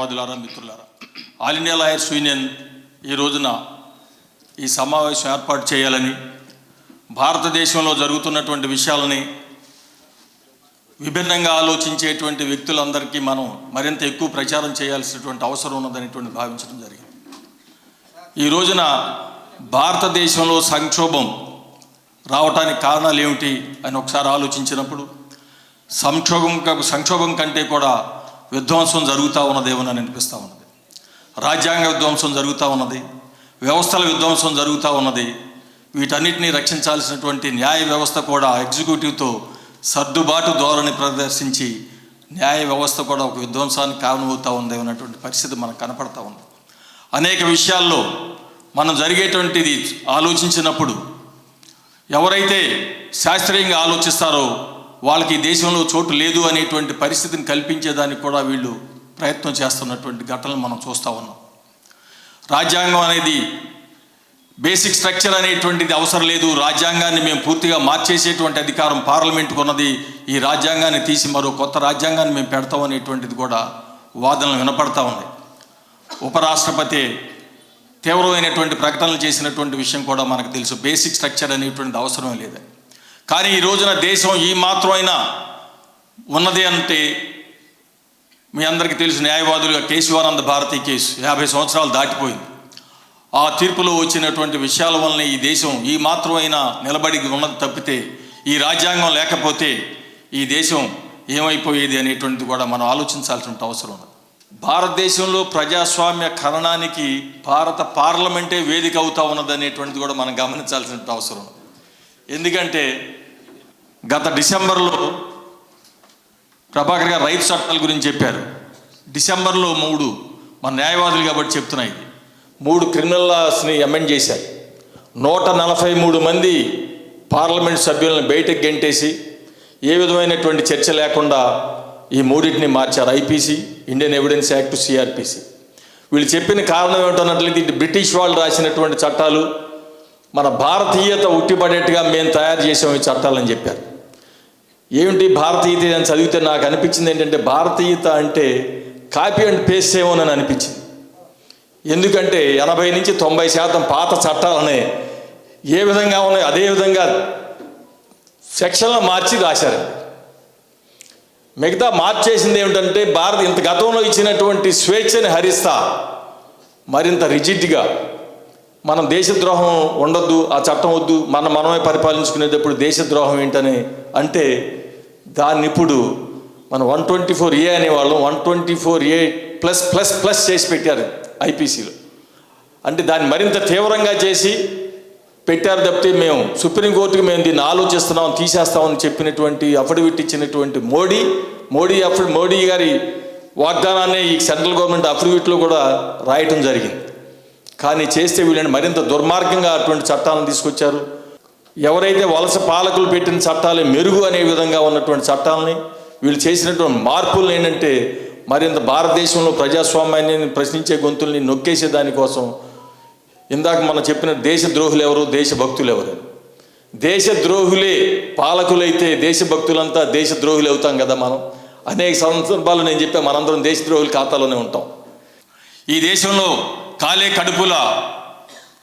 న్యాయవాదులారా మిత్రులారా. All India lawyers union ఈ రోజున ఈ సమావేశం ఏర్పాటు చేయాలని భారతదేశంలో జరుగుతున్నటువంటి విషయాలని విభిన్నంగా ఆలోచించేటువంటి వ్యక్తులందరికీ మనం మరింత ఎక్కువ ప్రచారం చేయాల్సినటువంటి అవసరం ఉన్నదనేటువంటి భావించడం జరిగింది. ఈ రోజున భారతదేశంలో సంక్షోభం రావటానికి కారణాలు ఏమిటి అని ఒకసారి ఆలోచించినప్పుడు సంక్షోభం సంక్షోభం కంటే కూడా విధ్వంసం జరుగుతూ ఉన్నదేమోనని అనిపిస్తూ ఉన్నది. రాజ్యాంగ విధ్వంసం జరుగుతూ ఉన్నది. వ్యవస్థల విధ్వంసం జరుగుతూ ఉన్నది. వీటన్నిటినీ రక్షించాల్సినటువంటి న్యాయ వ్యవస్థ కూడా ఎగ్జిక్యూటివ్తో సర్దుబాటు ధోరణి ప్రదర్శించి న్యాయ వ్యవస్థ కూడా ఒక విధ్వంసానికి కారణమవుతూ ఉంది అన్నటువంటి పరిస్థితి మనకు కనపడతా ఉంది. అనేక విషయాల్లో మనం జరిగేటువంటిది ఆలోచించినప్పుడు ఎవరైతే శాస్త్రీయంగా ఆలోచిస్తారో వాళ్ళకి ఈ దేశంలో చోటు లేదు అనేటువంటి పరిస్థితిని కల్పించేదానికి కూడా వీళ్ళు ప్రయత్నం చేస్తున్నటువంటి ఘటనలు మనం చూస్తూ ఉన్నాం. రాజ్యాంగం అనేది బేసిక్ స్ట్రక్చర్ అనేటువంటిది అవసరం లేదు. రాజ్యాంగాన్ని మేము పూర్తిగా మార్చేసేటువంటి అధికారం పార్లమెంట్కు ఉన్నది. ఈ రాజ్యాంగాన్ని తీసి మరో కొత్త రాజ్యాంగాన్ని మేము పెడతాం అనేటువంటిది కూడా వాదనలు వినపడతా ఉంది ఉపరాష్ట్రపతి తీవ్రమైనటువంటి ప్రకటనలు చేసినటువంటి విషయం కూడా మనకు తెలుసు. బేసిక్ స్ట్రక్చర్ అనేటువంటిది అవసరం లేదు కానీ ఈ రోజున దేశం ఈ మాత్రమైనా ఉన్నది అంటే మీ అందరికీ తెలుసు న్యాయవాదులుగా కేశవానంద భారతి కేసు యాభై సంవత్సరాలు దాటిపోయింది. ఆ తీర్పులో వచ్చినటువంటి విషయాల వలన ఈ దేశం ఈ మాత్రమైనా నిలబడి ఉన్నది తప్పితే ఈ రాజ్యాంగం లేకపోతే ఈ దేశం ఏమైపోయేది అనేటువంటిది కూడా మనం ఆలోచించాల్సిన అవసరం ఉంది భారతదేశంలో ప్రజాస్వామ్య కరణానికి భారత పార్లమెంటే వేదిక అవుతా ఉన్నది అనేటువంటిది కూడా మనం గమనించాల్సిన అవసరం ఉంది ఎందుకంటే గత డిసెంబర్లో ప్రభాకర్ గారు రైతు చట్టాల గురించి చెప్పారు. డిసెంబర్లో మూడు మన న్యాయవాదులు కాబట్టి చెప్తున్నాయి ఇది. మూడు క్రిమినల్ లాస్ని అమెండ్ చేశారు. నూట నలభై మూడు మంది పార్లమెంట్ సభ్యులను బయటకు గెంటేసి ఏ విధమైనటువంటి చర్చ లేకుండా ఈ మూడింటిని మార్చారు IPC Indian evidence act CrPC. వీళ్ళు చెప్పిన కారణం ఏమిటన్నట్లయితే ఇది బ్రిటిష్ వాళ్ళు రాసినటువంటి చట్టాలు మన భారతీయత ఉట్టిపడేట్టుగా మేము తయారు చేసాం ఈ చట్టాలని చెప్పారు. ఏమిటి భారతీయత అని చదివితే నాకు అనిపించింది ఏంటంటే భారతీయత అంటే కాపీ అండ్ పేస్ట్ ఏమోనని అనిపించింది. ఎందుకంటే ఎనభై నుంచి తొంభై శాతం పాత చట్టాలనే ఏ విధంగా ఉన్నాయో అదే విధంగా సెక్షన్లో మార్చి రాశారు. మిగతా మార్చేసింది ఏమిటంటే భారత్ ఇంత గతంలో ఇచ్చినటువంటి స్వేచ్ఛని హరిస్తా మరింత రిజిడ్గా మనం దేశద్రోహం ఉండొద్దు ఆ చట్టం వద్దు మన మనమే పరిపాలించుకునేటప్పుడు దేశద్రోహం ఏంటని అంటే దాన్ని ఇప్పుడు మనం one twenty four A అనేవాళ్ళం one twenty four A plus plus plus చేసి పెట్టారు ఐపీసీలో. అంటే దాన్ని మరింత తీవ్రంగా చేసి పెట్టారు తప్పితే మేము సుప్రీంకోర్టుకి మేము దీన్ని ఆలోచిస్తున్నాం తీసేస్తామని చెప్పినటువంటి అఫిడవిట్ ఇచ్చినటువంటి మోడీ మోడీ అఫిడ్ మోడీ గారి వాగ్దానాన్ని ఈ సెంట్రల్ గవర్నమెంట్ అఫిడవిట్లో కూడా రాయటం జరిగింది. కానీ చేస్తే వీళ్ళని మరింత దుర్మార్గంగా అటువంటి చట్టాలను తీసుకొచ్చారు. ఎవరైతే వలస పాలకులు పెట్టిన చట్టాలే మెరుగు అనే విధంగా ఉన్నటువంటి చట్టాలని వీళ్ళు చేసినటువంటి మార్పులు ఏంటంటే మరింత భారతదేశంలో ప్రజాస్వామ్యాన్ని ప్రశ్నించే గొంతుల్ని నొక్కేసే దానికోసం ఇందాక మనం చెప్పిన దేశద్రోహులు ఎవరు? దేశభక్తులు ఎవరు? దేశద్రోహులే పాలకులైతే దేశభక్తులంతా దేశద్రోహులు అవుతాం కదా మనం? అనేక సందర్భాలు నేను చెప్పా మనందరం దేశద్రోహుల ఖాతాలోనే ఉంటాం. ఈ దేశంలో కాలే కడుపుల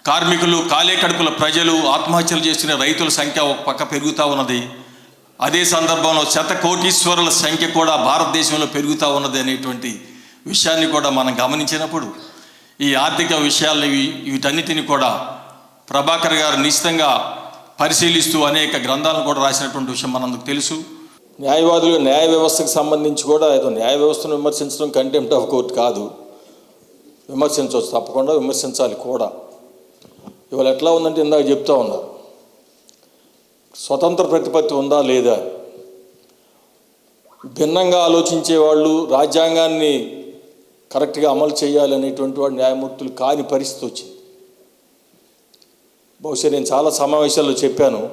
కార్మికులు కాలే కడుపుల ప్రజలు ఆత్మహత్యలు చేస్తున్న రైతుల సంఖ్య ఒక పక్క పెరుగుతూ ఉన్నది. అదే సందర్భంలో శత కోటీశ్వరుల సంఖ్య కూడా భారతదేశంలో పెరుగుతూ ఉన్నది అనేటువంటి విషయాన్ని కూడా మనం గమనించినప్పుడు ఈ ఆర్థిక విషయాలు వీటన్నిటిని కూడా ప్రభాకర్ గారు నిశ్చితంగా పరిశీలిస్తూ అనేక గ్రంథాలను కూడా రాసినటువంటి విషయం మనందుకు తెలుసు. న్యాయవాదులు న్యాయ వ్యవస్థకు సంబంధించి కూడా ఏదో న్యాయ వ్యవస్థను విమర్శించడం కంటెంప్ట్ ఆఫ్ కోర్టు కాదు. విమర్శించవచ్చు తప్పకుండా విమర్శించాలి కూడా. ఇవాళ ఎట్లా ఉందంటే ఇందాక చెప్తా ఉన్నారు స్వతంత్ర ప్రతిపత్తి ఉందా లేదా? భిన్నంగా ఆలోచించే వాళ్ళు రాజ్యాంగాన్ని కరెక్ట్గా అమలు చేయాలనేటువంటి వాడు న్యాయమూర్తులు కాని పరిస్థితి వచ్చింది. బహుశా నేను చాలా సమావేశాల్లో చెప్పాను.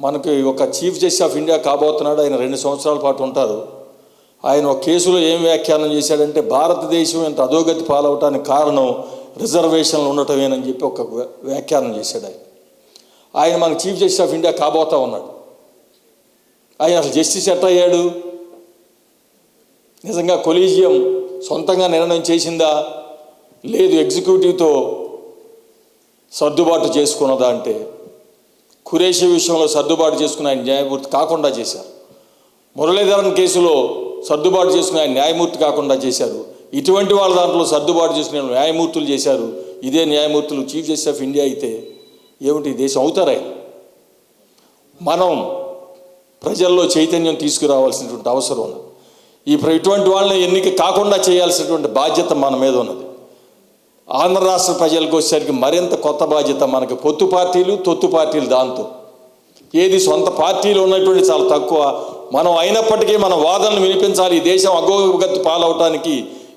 మనకి ఒక చీఫ్ జస్టిస్ ఆఫ్ ఇండియా కాబోతున్నాడు ఆయన రెండు సంవత్సరాల పాటు ఉంటారు. ఆయన ఒక కేసులో ఏం వ్యాఖ్యానం చేశాడంటే భారతదేశం ఇంత అధోగతి పాలవటానికి కారణం రిజర్వేషన్లు ఉండటమేనని చెప్పి ఒక వ్యాఖ్యానం చేశాడు ఆయన. ఆయన మనకు చీఫ్ జస్టిస్ ఆఫ్ ఇండియా కాబోతా ఉన్నాడు. ఆయన అసలు జస్టిస్ ఎట్ అయ్యాడు? నిజంగా కొలీజియం సొంతంగా నిర్ణయం చేసిందా? లేదు ఎగ్జిక్యూటివ్తో సర్దుబాటు చేసుకున్నదా అంటే ఖురేషి విషయంలో సర్దుబాటు చేసుకుని ఆయన న్యాయమూర్తి కాకుండా చేశారు. మురళీధరన్ కేసులో సర్దుబాటు చేసుకుని ఆయన న్యాయమూర్తి కాకుండా చేశారు. ఇటువంటి వాళ్ళ దాంట్లో సర్దుబాటు చేసుకునే న్యాయమూర్తులు చేశారు. ఇదే న్యాయమూర్తులు చీఫ్ జస్టిస్ ఆఫ్ ఇండియా అయితే ఏమిటి? దేశం అవుతారా మనం ప్రజల్లో చైతన్యం తీసుకురావాల్సినటువంటి అవసరం ఉన్నది. ఈ ఇటువంటి వాళ్ళని ఎన్నిక కాకుండా చేయాల్సినటువంటి బాధ్యత మన మీద ఉన్నది. ఆంధ్ర రాష్ట్ర ప్రజలకు వచ్చేసరికి మరింత కొత్త బాధ్యత మనకి పొత్తు పార్టీలు తొత్తు పార్టీలు దాంతో. ఏది సొంత పార్టీలు ఉన్నటువంటి చాలా తక్కువ మనం అయినప్పటికీ మన వాదనలు వినిపించాలి. ఈ దేశం అగోగతి పాలవటానికి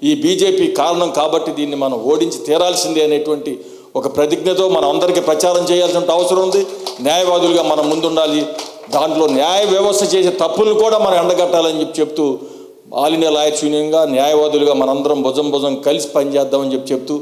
ఈ బీజేపీ కారణం కాబట్టి దీన్ని మనం ఓడించి తీరాల్సిందే అనేటువంటి ఒక ప్రతిజ్ఞతో మనం అందరికీ ప్రచారం చేయాల్సిన అవసరం ఉంది. న్యాయవాదులుగా మనం ముందుండాలి. దాంట్లో న్యాయ వ్యవస్థ చేసే తప్పులను కూడా మనం ఎండగట్టాలని చెప్పి చెప్తూ ఆల్ ఇండియా లాయర్స్ యూనియన్గా న్యాయవాదులుగా మనందరం భుజం భుజం కలిసి పనిచేద్దామని చెప్పి చెప్తూ